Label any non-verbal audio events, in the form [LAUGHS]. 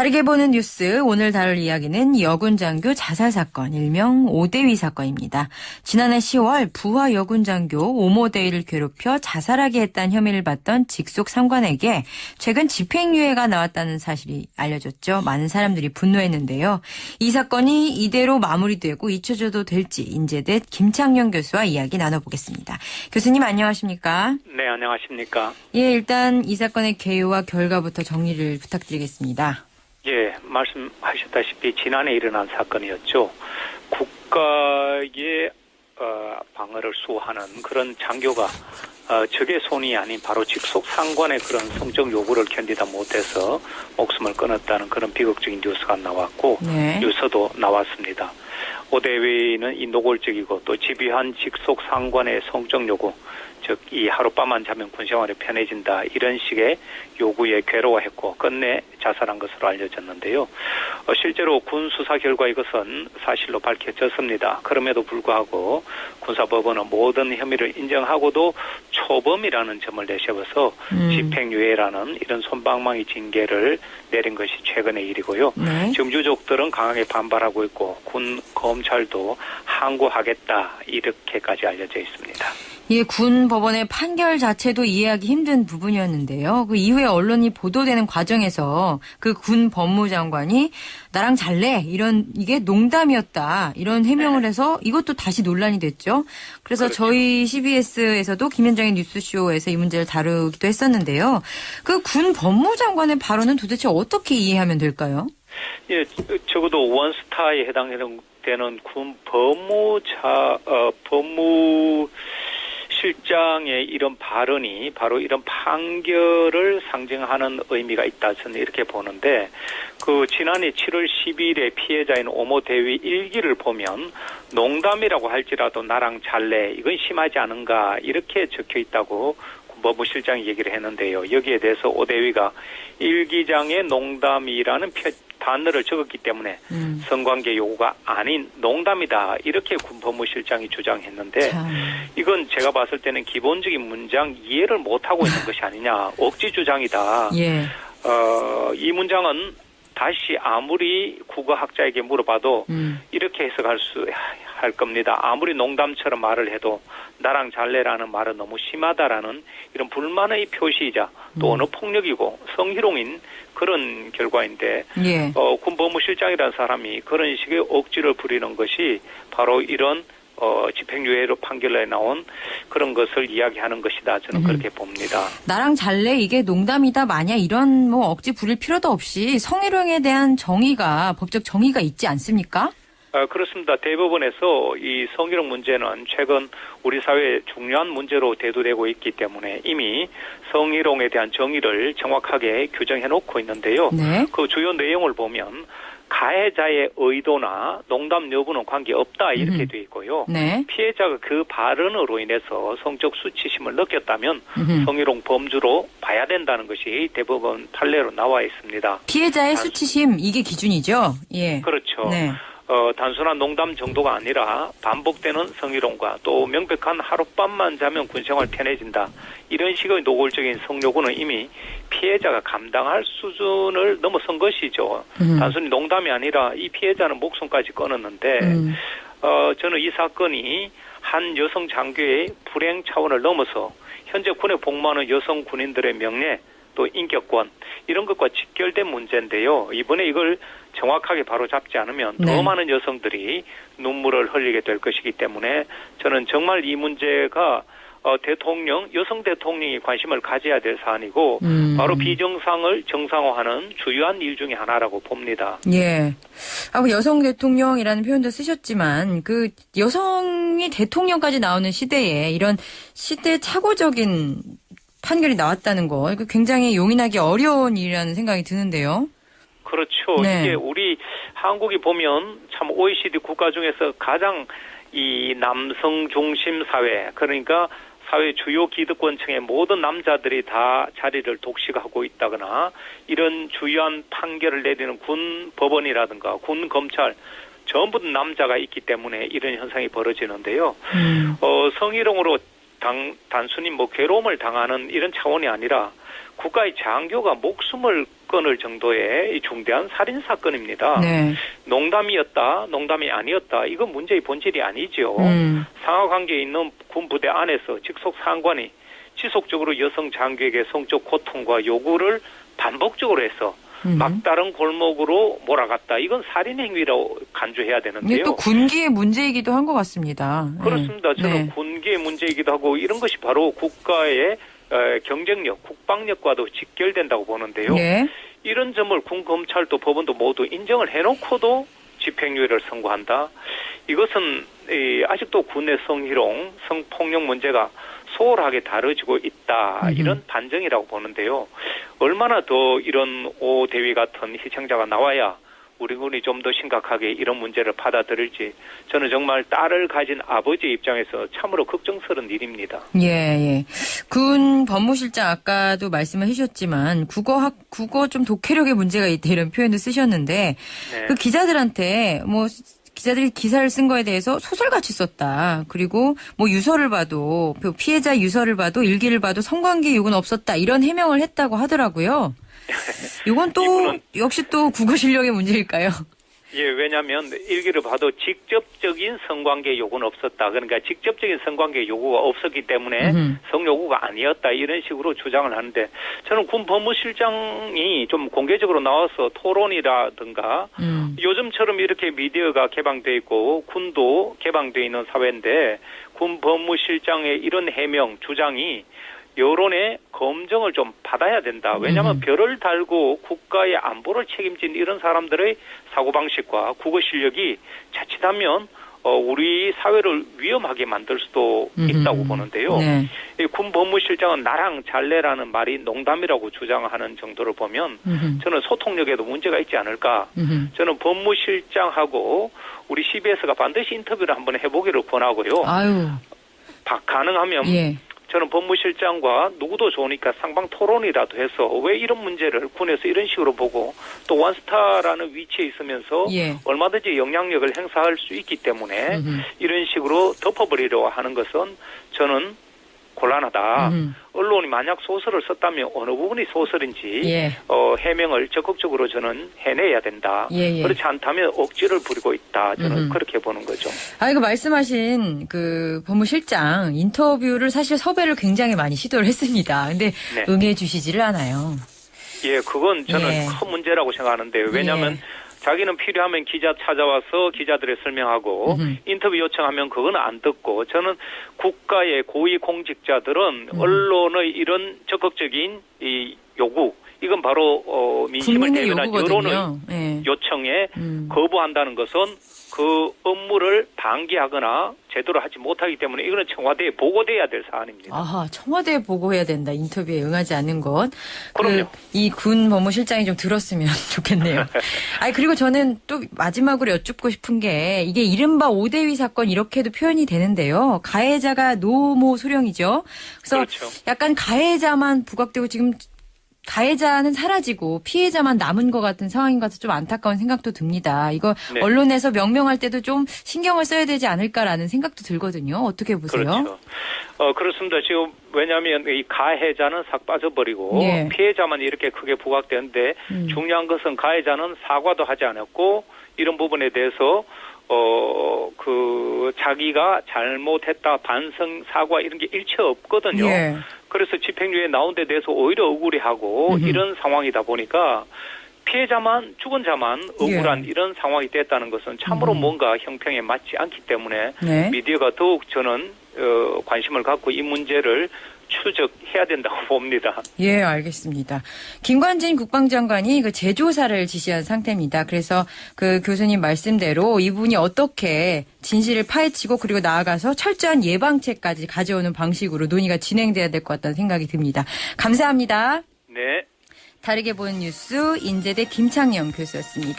다르게 보는 뉴스 오늘 다룰 이야기는 여군 장교 자살 사건 일명 오대위 사건입니다. 지난해 10월 부하 여군 장교 오모대위를 괴롭혀 자살하게 했다는 혐의를 받던 직속 상관에게 최근 집행유예가 나왔다는 사실이 알려졌죠. 많은 사람들이 분노했는데요. 이 사건이 이대로 마무리되고 잊혀져도 될지 인제대 김창룡 교수와 이야기 나눠보겠습니다. 교수님 안녕하십니까? 네, 안녕하십니까. 예, 일단 이 사건의 개요와 결과부터 정리를 부탁드리겠습니다. 예, 말씀하셨다시피 지난해 일어난 사건이었죠. 국가의 어, 방어를 수호하는 그런 장교가 어, 적의 손이 아닌 바로 직속 상관의 그런 성적 요구를 견디다 못해서 목숨을 끊었다는 그런 비극적인 뉴스가 나왔고 네. 뉴스도 나왔습니다. 오대위는 이 노골적이고 또 집요한 직속 상관의 성적 요구, 즉 이 하룻밤만 자면 군생활이 편해진다 이런 식의 요구에 괴로워했고 끝내 자살한 것으로 알려졌는데요. 어, 실제로 군 수사 결과 이것은 사실로 밝혀졌습니다. 그럼에도 불구하고 군사법원은 모든 혐의를 인정하고도 초범이라는 점을 내세워서 음. 집행유예라는 이런 손방망이 징계를 내린 것이 최근의 일이고요. 네. 정주족들은 강하게 반발하고 있고 군 검 찰도 항고하겠다 이렇게까지 알려져 있습니다. 예, 군 법원의 판결 자체도 이해하기 힘든 부분이었는데요. 그 이후에 언론이 보도되는 과정에서 그 군 법무장관이 나랑 잘래 이런 이게 농담이었다 이런 해명을 해서 이것도 다시 논란이 됐죠. 그래서 그렇죠. 저희 CBS에서도 김현정의 뉴스쇼에서 이 문제를 다루기도 했었는데요. 그 군 법무장관의 발언은 도대체 어떻게 이해하면 될까요? 예, 적어도 원스타에 해당되는 군 법무자 어, 법무 실장의 이런 발언이 바로 이런 판결을 상징하는 의미가 있다 저는 이렇게 보는데 그 지난해 7월 10일에 피해자인 오모 대위 일기를 보면 농담이라고 할지라도 나랑 잘래 이건 심하지 않은가 이렇게 적혀 있다고 법무실장이 얘기를 했는데요. 여기에 대해서 오 대위가 일기장의 농담이라는 표, 단어를 적었기 때문에 음. 성관계 요구가 아닌 농담이다 이렇게 군 법무 실장이 주장했는데 참. 이건 제가 봤을 때는 기본적인 문장 이해를 못하고 있는 [LAUGHS] 것이 아니냐 억지 주장이다. 예. 어, 이 문장은 다시 아무리 국어학자에게 물어봐도 음. 이렇게 해석할 수 할 겁니다. 아무리 농담처럼 말을 해도 나랑 잘래라는 말은 너무 심하다라는 이런 불만의 표시이자 또 음. 언어 폭력이고 성희롱인 그런 결과인데 예. 어, 군 법무실장이라는 사람이 그런 식의 억지를 부리는 것이 바로 이런 어, 집행유예로 판결에 나온 그런 것을 이야기하는 것이다. 저는 음. 그렇게 봅니다. 나랑 잘래 이게 농담이다 마냐 이런 뭐 억지 부릴 필요도 없이 성희롱에 대한 정의가 법적 정의가 있지 않습니까? 아, 그렇습니다. 대법원에서 이 성희롱 문제는 최근 우리 사회의 중요한 문제로 대두되고 있기 때문에 이미 성희롱에 대한 정의를 정확하게 규정해 놓고 있는데요. 네. 그 주요 내용을 보면 가해자의 의도나 농담 여부는 관계없다 이렇게 음. 돼 있고요. 네. 피해자가 그 발언으로 인해서 성적 수치심을 느꼈다면 음흠. 성희롱 범주로 봐야 된다는 것이 대법원 판례로 나와 있습니다. 피해자의 수치심 이게 기준이죠. 예. 그렇죠. 네. 어, 단순한 농담 정도가 아니라 반복되는 성희롱과 또 명백한 하룻밤만 자면 군생활 편해진다. 이런 식의 노골적인 성요구는 이미 피해자가 감당할 수준을 넘어선 것이죠. 음. 단순히 농담이 아니라 이 피해자는 목숨까지 끊었는데 음. 어, 저는 이 사건이 한 여성 장교의 불행 차원을 넘어서 현재 군에 복무하는 여성 군인들의 명예 또 인격권 이런 것과 직결된 문제인데요. 이번에 이걸 정확하게 바로 잡지 않으면 네. 더 많은 여성들이 눈물을 흘리게 될 것이기 때문에 저는 정말 이 문제가 어, 대통령, 여성 대통령이 관심을 가져야 될 사안이고 음. 바로 비정상을 정상화하는 주요한 일 중에 하나라고 봅니다. 예. 아, 그 여성 대통령이라는 표현도 쓰셨지만 그 여성이 대통령까지 나오는 시대에 이런 시대 착오적인 판결이 나왔다는 거 이거 굉장히 용인하기 어려운 일이라는 생각이 드는데요. 그렇죠. 네. 이게 우리 한국이 보면 참 OECD 국가 중에서 가장 이 남성 중심 사회 그러니까 사회 주요 기득권층의 모든 남자들이 다 자리를 독식하고 있다거나 이런 주요한 판결을 내리는 군 법원이라든가 군 검찰 전부 다 남자가 있기 때문에 이런 현상이 벌어지는데요. 음. 어, 성희롱으로 당, 단순히 뭐 괴로움을 당하는 이런 차원이 아니라 국가의 장교가 목숨을 건을 정도의 이 중대한 살인 사건입니다. 네. 농담이었다, 농담이 아니었다. 이건 문제의 본질이 아니죠. 음. 상하 관계에 있는 군 부대 안에서 직속 상관이 지속적으로 여성 장교에게 성적 고통과 요구를 반복적으로 해서 음. 막다른 골목으로 몰아갔다. 이건 살인 행위라고 간주해야 되는데요. 또 군기의 문제이기도 한 것 같습니다. 네. 그렇습니다. 저는 네. 군기의 문제이기도 하고 이런 것이 바로 국가의 에, 경쟁력, 국방력과도 직결된다고 보는데요. 네. 이런 점을 군 검찰도 법원도 모두 인정을 해놓고도 집행유예를 선고한다. 이것은 이, 아직도 군의 성희롱, 성폭력 문제가 소홀하게 다뤄지고 있다. 음흠. 이런 반증이라고 보는데요. 얼마나 더 이런 오 대위 같은 희생자가 나와야 우리 군이 좀 더 심각하게 이런 문제를 받아들일지 저는 정말 딸을 가진 아버지 입장에서 참으로 걱정스러운 일입니다. 예, 예. 군 법무실장 아까도 말씀을 해주셨지만 국어학 국어 좀 독해력에 문제가 있다 이런 표현도 쓰셨는데 네. 그 기자들한테 뭐 기자들이 기사를 쓴 거에 대해서 소설같이 썼다. 그리고 뭐 유서를 봐도 그 피해자 유서를 봐도 일기를 봐도 성관계 욕은 없었다. 이런 해명을 했다고 하더라고요. 이건 또 이분은- 역시 또 국어 실력의 문제일까요? 예, 왜냐하면 일기를 봐도 직접적인 성관계 요구는 없었다. 그러니까 직접적인 성관계 요구가 없었기 때문에 음흠. 성요구가 아니었다. 이런 식으로 주장을 하는데 저는 군 법무실장이 좀 공개적으로 나와서 토론이라든가 음. 요즘처럼 이렇게 미디어가 개방돼 있고 군도 개방돼 있는 사회인데 군 법무실장의 이런 해명 주장이 여론의 검증을 좀 받아야 된다. 왜냐하면 음. 별을 달고 국가의 안보를 책임진 이런 사람들의 사고방식과 국어 실력이 자칫하면 어, 우리 사회를 위험하게 만들 수도 있다고 음흠. 보는데요. 네. 이군 법무실장은 나랑 잘래라는 말이 농담이라고 주장하는 정도를 보면 음흠. 저는 소통력에도 문제가 있지 않을까. 음흠. 저는 법무실장하고 우리 CBS가 반드시 인터뷰를 한번 해보기를 권하고요. 아유. 바- 가능하면 예. 저는 법무실장과 누구도 좋으니까 상방 토론이라도 해서 왜 이런 문제를 군에서 이런 식으로 보고 또 원스타라는 위치에 있으면서 예. 얼마든지 영향력을 행사할 수 있기 때문에 음흠. 이런 식으로 덮어버리려고 하는 것은 저는 곤란하다. 음흠. 언론이 만약 소설을 썼다면 어느 부분이 소설인지 예. 어, 해명을 적극적으로 저는 해내야 된다. 예, 예. 그렇지 않다면 억지를 부리고 있다. 저는 음흠. 그렇게 보는 거죠. 아, 이거 말씀하신 그 법무실장 인터뷰를 사실 섭외를 굉장히 많이 시도를 했습니다. 근데 네. 응해 주시지를 않아요. 예, 그건 저는 예. 큰 문제라고 생각하는데요. 왜냐하면 예. 자기는 필요하면 기자 찾아와서 기자들에 설명하고 음흠. 인터뷰 요청하면 그건 안 듣고 저는 국가의 고위 공직자들은 음. 언론의 이런 적극적인 이 요구 이건 바로 어, 민심을 대변한 여론의 요 예. 요청에 음. 거부한다는 것은 그 업무를 방기하거나 제대로 하지 못하기 때문에 이거는 청와대에 보고돼야 될 사안입니다. 아하, 청와대에 보고해야 된다. 인터뷰에 응하지 않는 것. 그럼요. 이군 법무실장이 좀 들었으면 [LAUGHS] 좋겠네요. 아니, 그리고 저는 또 마지막으로 여쭙고 싶은 게 이게 이른바 오대위 사건 이렇게도 표현이 되는데요. 가해자가 노모 소령이죠. 그래서 그렇죠. 약간 가해자만 부각되고 지금 가해자는 사라지고 피해자만 남은 것 같은 상황인 것 같아서 좀 안타까운 생각도 듭니다. 이거 네. 언론에서 명명할 때도 좀 신경을 써야 되지 않을까라는 생각도 들거든요. 어떻게 보세요? 그렇죠. 어, 그렇습니다. 지금 왜냐하면 이 가해자는 싹 빠져버리고 예. 피해자만 이렇게 크게 부각되는데 음. 중요한 것은 가해자는 사과도 하지 않았고 이런 부분에 대해서 어, 그 자기가 잘못했다 반성 사과 이런 게 일체 없거든요. 예. 그래서 집행유예 나온 데 대해서 오히려 억울해하고 음흠. 이런 상황이다 보니까 피해자만 죽은 자만 억울한 예. 이런 상황이 됐다는 것은 참으로 음. 뭔가 형평에 맞지 않기 때문에 네. 미디어가 더욱 저는 어, 관심을 갖고 이 문제를 추적해야 된다고 봅니다. 예, 알겠습니다. 김관진 국방장관이 그 재조사를 지시한 상태입니다. 그래서 그 교수님 말씀대로 이분이 어떻게 진실을 파헤치고 그리고 나아가서 철저한 예방책까지 가져오는 방식으로 논의가 진행돼야 될 것 같다는 생각이 듭니다. 감사합니다. 네. 다르게 보는 뉴스 인제대 김창영 교수였습니다.